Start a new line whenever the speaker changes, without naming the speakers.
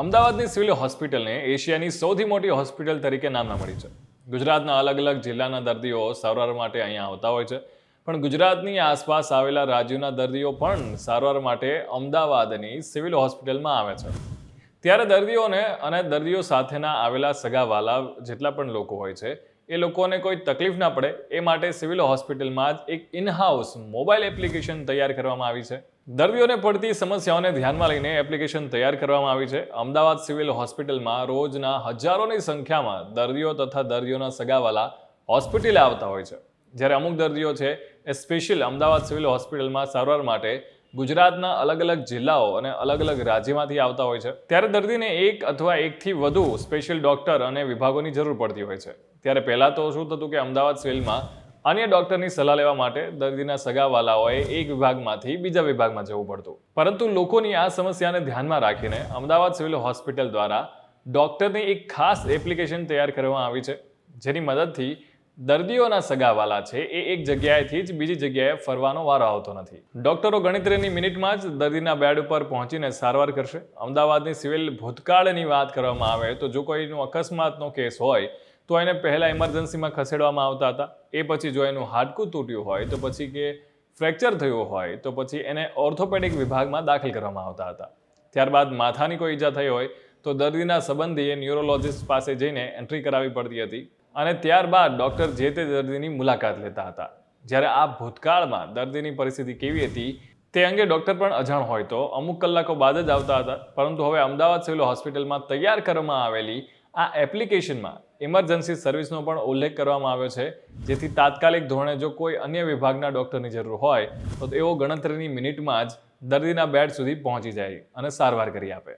અમદાવાદની સિવિલ હોસ્પિટલને એશિયાની સૌથી મોટી હોસ્પિટલ તરીકે નામના મળી છે. ગુજરાતના અલગ અલગ જિલ્લાના દર્દીઓ સારવાર માટે અહીંયા આવતા હોય છે. પણ ગુજરાતની આસપાસ આવેલા રાજ્યોના દર્દીઓ પણ સારવાર માટે અમદાવાદની સિવિલ હોસ્પિટલમાં આવે છે. ત્યારે દર્દીઓને અને દર્દીઓ સાથેના આવેલા સગાવાલા જેટલા પણ લોકો હોય છે એ લોકોને કોઈ તકલીફ ના પડે, એ માટે સિવિલ હોસ્પિટલમાં જ એક ઇનહાઉસ મોબાઈલ એપ્લિકેશન તૈયાર કરવામાં આવી છે. દર્દીઓને પડતી સમસ્યાઓને ધ્યાનમાં લઈને એપ્લિકેશન તૈયાર કરવામાં આવી છે. અમદાવાદ સિવિલ હોસ્પિટલમાં રોજના હજારોની સંખ્યામાં દર્દીઓ તથા દર્દીઓના સગાવાલા હોસ્પિટલે આવતા હોય છે. જ્યારે અમુક દર્દીઓ છે, એ સ્પેશિયલ અમદાવાદ સિવિલ હોસ્પિટલમાં સારવાર માટે ગુજરાતના અલગ અલગ જિલ્લાઓ અને અલગ અલગ રાજ્યમાંથી આવતા હોય છે. ત્યારે દર્દીને એક અથવા એકથી વધુ સ્પેશિયલ ડોક્ટર અને વિભાગોની જરૂર પડતી હોય છે. ત્યારે પહેલાં તો શું થતું કે અમદાવાદ સિવિલમાં અન્ય ડોક્ટરની સલાહ લેવા માટે દર્દીના સગાવાલાઓએ એક વિભાગમાંથી બીજા વિભાગમાં જવું પડતું. પરંતુ લોકોની આ સમસ્યાને ધ્યાનમાં રાખીને અમદાવાદ સિવિલ હોસ્પિટલ દ્વારા ડોક્ટરની એક ખાસ એપ્લિકેશન તૈયાર કરવામાં આવી છે. જેની મદદથી દર્દીઓના સગાવાલા છે, એ એક જગ્યાએથી જ બીજી જગ્યાએ ફરવાનો વારો આવતો નથી. ડોક્ટરો ગણિતરીની મિનિટમાં જ દર્દીના બેડ ઉપર પહોંચીને સારવાર કરશે. અમદાવાદની સિવિલ ભૂતકાળની વાત કરવામાં આવે તો જો કોઈનો અકસ્માતનો કેસ હોય, તો એને પહેલાં ઇમરજન્સીમાં ખસેડવામાં આવતા હતા. એ પછી જો એનું હાડકું તૂટ્યું હોય, તો પછી કે ફ્રેક્ચર થયું હોય, તો પછી એને ઓર્થોપેડિક વિભાગમાં દાખલ કરવામાં આવતા હતા. ત્યારબાદ માથાની કોઈ ઈજા થઈ હોય, તો દર્દીના સંબંધીએ ન્યુરોલોજિસ્ટ પાસે જઈને એન્ટ્રી કરાવવી પડતી હતી. અને ત્યારબાદ ડૉક્ટર જે તે દર્દીની મુલાકાત લેતા હતા. જ્યારે આ ભૂતકાળમાં દર્દીની પરિસ્થિતિ કેવી હતી, તે અંગે ડૉક્ટર પણ અજાણ હોય તો અમુક કલાકો બાદ જ આવતા હતા. પરંતુ હવે અમદાવાદ સિવિલ હોસ્પિટલમાં તૈયાર કરવામાં આવેલી આ એપ્લિકેશનમાં ઇમરજન્સી સર્વિસનો પણ ઉલ્લેખ કરવામાં આવ્યો છે. જેથી તાત્કાલિક ધોરણે જો કોઈ અન્ય વિભાગના ડૉક્ટરની જરૂર હોય, તો એવો ગણતરીની મિનિટમાં જ દર્દીના બેડ સુધી પહોંચી જાય અને સારવાર કરી આપે.